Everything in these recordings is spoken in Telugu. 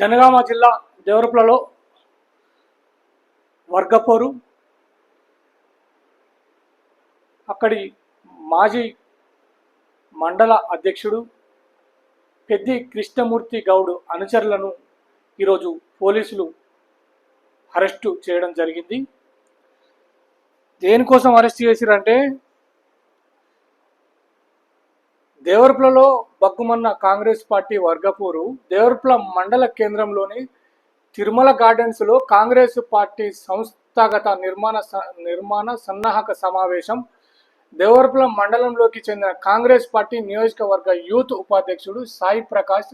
జనగామ జిల్లా దేవరపులలో వర్గపోరు అక్కడి మాజీ మండల అధ్యక్షుడు పెద్ది కృష్ణమూర్తి గౌడ్ అనుచరులను ఈరోజు పోలీసులు అరెస్టు చేయడం జరిగింది. దేనికోసం అరెస్ట్ చేసిరంటే దేవర్ప్లలో బగ్గుమన్న కాంగ్రెస్ పార్టీ వర్గపూరు దేవర్ప్ల మండల కేంద్రంలోని తిరుమల గార్డెన్స్లో కాంగ్రెస్ పార్టీ సంస్థాగత నిర్మాణ స- నిర్మాణ సన్నాహక సమావేశం దేవరపుల మండలంలోకి చెందిన కాంగ్రెస్ పార్టీ నియోజకవర్గ యూత్ ఉపాధ్యక్షుడు సాయి ప్రకాష్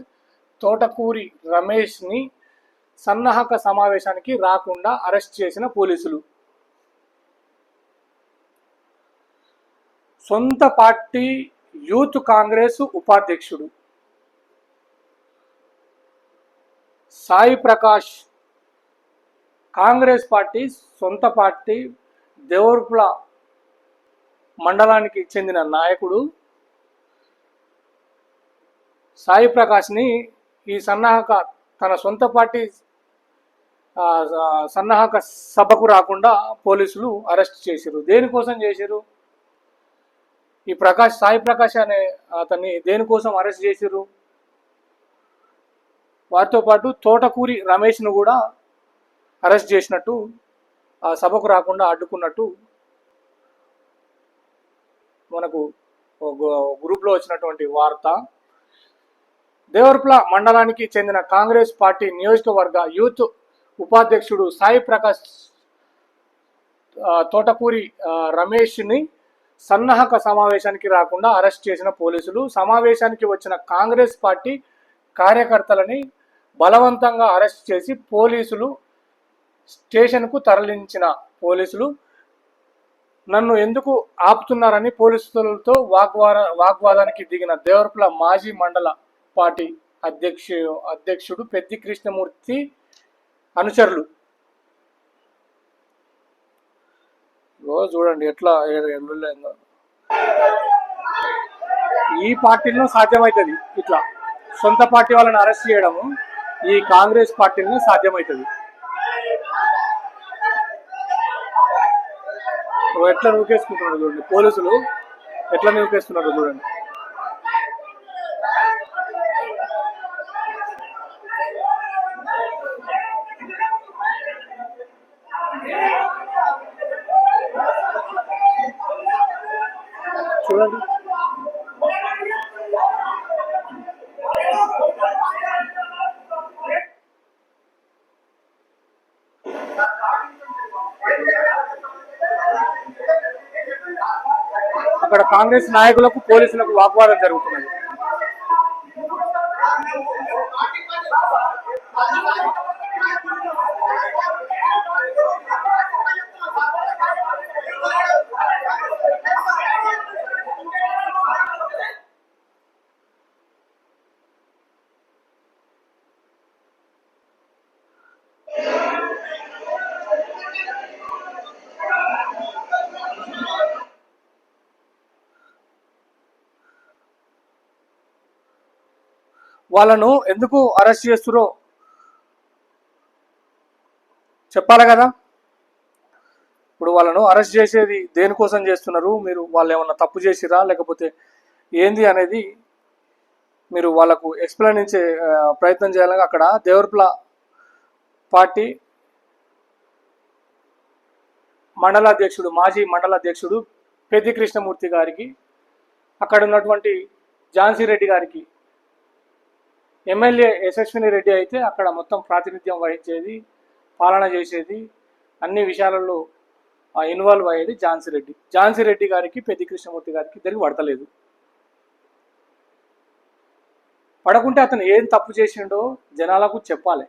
తోటకూరి రమేష్ని సన్నాహక సమావేశానికి రాకుండా అరెస్ట్ చేసిన పోలీసులు. సొంత పార్టీ యూత్ కాంగ్రెస్ ఉపాధ్యక్షుడు. సాయి ప్రకాష్ కాంగ్రెస్ పార్టీ సొంత పార్టీ దేవర్పుల మండలానికి చెందిన నాయకుడు. సాయి ప్రకాష్ని ఈ సన్నాహక తన సొంత పార్టీ సన్నాహక సభకు రాకుండా పోలీసులు అరెస్ట్ చేశారు దేనికోసం చేశారు ఈ ప్రకాష్ సాయి ప్రకాష్ అనే అతన్ని దేనికోసం అరెస్ట్ చేశారు వారితో పాటు తోటకూరి రమేష్ను కూడా అరెస్ట్ చేసినట్టు ఆ సభకు రాకుండా అడ్డుకున్నట్టు మనకు గ్రూప్లో వచ్చినటువంటి వార్త. దేవరపుల మండలానికి చెందిన కాంగ్రెస్ పార్టీ నియోజకవర్గ యూత్ ఉపాధ్యక్షుడు సాయి ప్రకాష్ తోటకూరి రమేష్ని సన్నాహక సమావేశానికి రాకుండా అరెస్ట్ చేసిన పోలీసులు సమావేశానికి వచ్చిన కాంగ్రెస్ పార్టీ కార్యకర్తలని బలవంతంగా అరెస్ట్ చేసి పోలీసులు స్టేషన్కు తరలించిన పోలీసులు నన్ను ఎందుకు ఆపుతున్నారని పోలీసులతో వాగ్వాద వాగ్వాదానికి దిగిన దేవరపుల మాజీ మండల పార్టీ అధ్యక్షు అధ్యక్షుడు పెద్ది కృష్ణమూర్తి అనుచరులు ఇగో చూడండి ఎట్లా ఏ- ఈ పార్టీలో సాధ్యమవుతుంది ఇట్లా. సొంత పార్టీ వాళ్ళని అరెస్ట్ చేయడము ఈ కాంగ్రెస్ పార్టీలో సాధ్యమవుతుంది ఎట్లా నూకేసుకుంటున్నారు చూడండి? పోలీసులు ఎట్లా నూకేస్తున్నారు చూడండి? చూడండి అక్కడ కాంగ్రెస్ నాయకులకు పోలీసులకు వాగ్వాదం జరుగుతున్నది. వాళ్ళను ఎందుకు అరెస్ట్ చేస్తురో చెప్పాలి కదా. ఇప్పుడు వాళ్ళను అరెస్ట్ చేసేది దేనికోసం చేస్తున్నారు? మీరు వాళ్ళు ఏమన్నా తప్పు చేసిరా? లేకపోతే ఏంది అనేది మీరు వాళ్ళకు ఎక్స్ప్లెయిన్ ఇచ్చే ప్రయత్నం చేయాలని అక్కడ దేవరపుల పార్టీ మండలాధ్యక్షుడు మాజీ మండలాధ్యక్షుడు పెద్ది కృష్ణమూర్తి గారికి అక్కడ ఉన్నటువంటి ఝాన్సీ రెడ్డి గారికి ఎమ్మెల్యే యశస్విని రెడ్డి అయితే అక్కడ మొత్తం ప్రాతినిధ్యం వహించేది పాలన చేసేది అన్ని విషయాలలో ఇన్వాల్వ్ అయ్యేది ఝాన్సీ రెడ్డి. ఝాన్సీ రెడ్డి గారికి పెద్ది కృష్ణమూర్తి గారికి ఇద్దరికి పడతలేదు. పడకుంటే అతను ఏం తప్పు చేసిండో జనాలకు చెప్పాలి.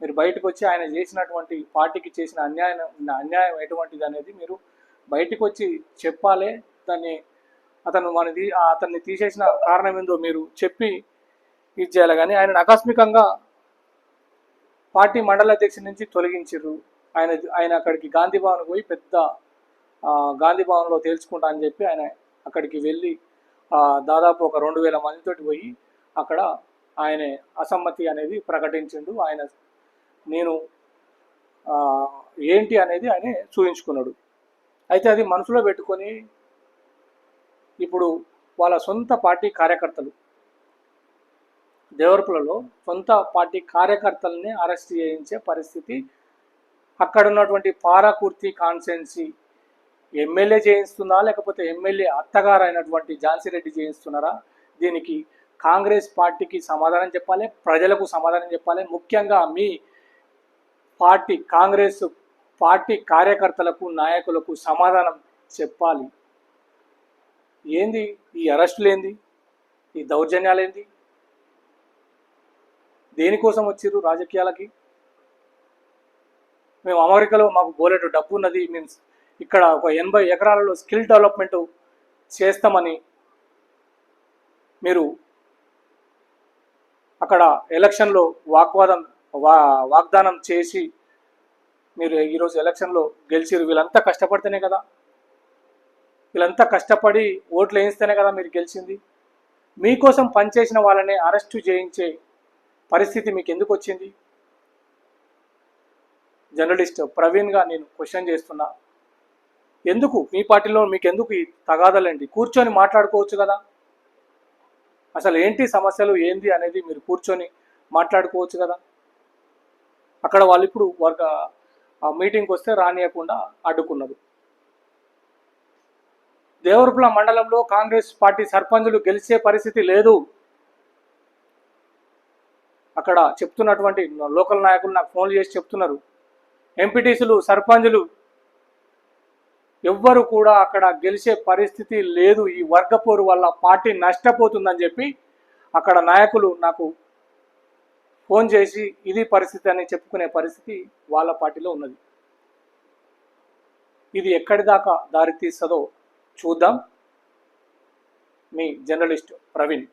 మీరు బయటకు వచ్చి ఆయన చేసినటువంటి పార్టీకి చేసిన అన్యాయం అన్యాయం ఎటువంటిది అనేది మీరు బయటకు వచ్చి చెప్పాలి. దాన్ని అతను మనది అతన్ని తీసేసిన కారణం ఏందో మీరు చెప్పి ఇది చేయాలి. కానీ ఆయన ఆకస్మికంగా పార్టీ మండల అధ్యక్షుడి నుంచి తొలగించారు ఆయన ఆయన అక్కడికి గాంధీ భవన్ పోయి పెద్ద గాంధీ భవన్లో తేల్చుకుంటా అని చెప్పి ఆయన అక్కడికి వెళ్ళి దాదాపు ఒక రెండు వేల మందితోటి పోయి అక్కడ ఆయన అసమ్మతి అనేది ప్రకటించిండు. ఆయన నేను ఏంటి అనేది ఆయన చూపించుకున్నాడు అయితే అది మనసులో పెట్టుకొని ఇప్పుడు వాళ్ళ సొంత పార్టీ కార్యకర్తలు దేవరపులలో సొంత పార్టీ కార్యకర్తలని అరెస్ట్ చేయించే పరిస్థితి. అక్కడ ఉన్నటువంటి పారాకుర్తి కాన్స్టెన్సీ ఎమ్మెల్యే చేయిస్తుందా లేకపోతే ఎమ్మెల్యే అత్తగారు అయినటువంటి ఝాన్సీ రెడ్డి చేయిస్తున్నారా? దీనికి కాంగ్రెస్ పార్టీకి సమాధానం చెప్పాలి ప్రజలకు సమాధానం చెప్పాలి. ముఖ్యంగా మీ పార్టీ కాంగ్రెస్ పార్టీ కార్యకర్తలకు నాయకులకు సమాధానం చెప్పాలి. ఏంది? ఈ అరెస్టులేంది? ఈ దౌర్జన్యాలు ఏంది దేనికోసం వచ్చిర్రు రాజకీయాలకి? మేము అమెరికాలో మాకు బోలెటు డబ్బు ఉన్నది మేము ఇక్కడ ఒక ఎనభై ఎకరాలలో స్కిల్ డెవలప్మెంట్ చేస్తామని మీరు అక్కడ ఎలక్షన్లో వాగ్వాదం వా వాగ్దానం చేసి మీరు ఈరోజు ఎలక్షన్లో గెలిచిరు వీళ్ళంతా కష్టపడితేనే కదా. వీళ్ళంతా కష్టపడి ఓట్లు వేయిస్తేనే కదా మీరు గెలిచింది. మీకోసం పనిచేసిన వాళ్ళని అరెస్టు చేయించే పరిస్థితి మీకు ఎందుకు వచ్చింది జర్నలిస్ట్ ప్రవీణ్గా నేను క్వశ్చన్ చేస్తున్నా. ఎందుకు? మీ పార్టీలో మీకు ఎందుకు ఈ తగాదలండి? కూర్చొని మాట్లాడుకోవచ్చు కదా? అసలు ఏంటి సమస్యలు? ఏంది అనేది మీరు కూర్చొని మాట్లాడుకోవచ్చు కదా? అక్కడ వాళ్ళు ఇప్పుడు వర్గ ఆ మీటింగ్కి వస్తే రానియకుండా అడ్డుకున్నారు. దేవరపుల మండలంలో కాంగ్రెస్ పార్టీ సర్పంచులు గెలిచే పరిస్థితి లేదు. అక్కడ చెప్తున్నటువంటి లోకల్ నాయకులు నాకు ఫోన్ చేసి చెప్తున్నారు. ఎంపీటీసీలు సర్పంచులు ఎవ్వరు కూడా అక్కడ గెలిచే పరిస్థితి లేదు. ఈ వర్గపోరు వల్ల పార్టీ నష్టపోతుందని చెప్పి అక్కడ నాయకులు నాకు ఫోన్ చేసి ఇది పరిస్థితి అని చెప్పుకునే పరిస్థితి వాళ్ళ పార్టీలో ఉన్నది. ఇది ఎక్కడి దాకా దారి చూద్దాం. మీ జర్నలిస్ట్ ప్రవీణ్.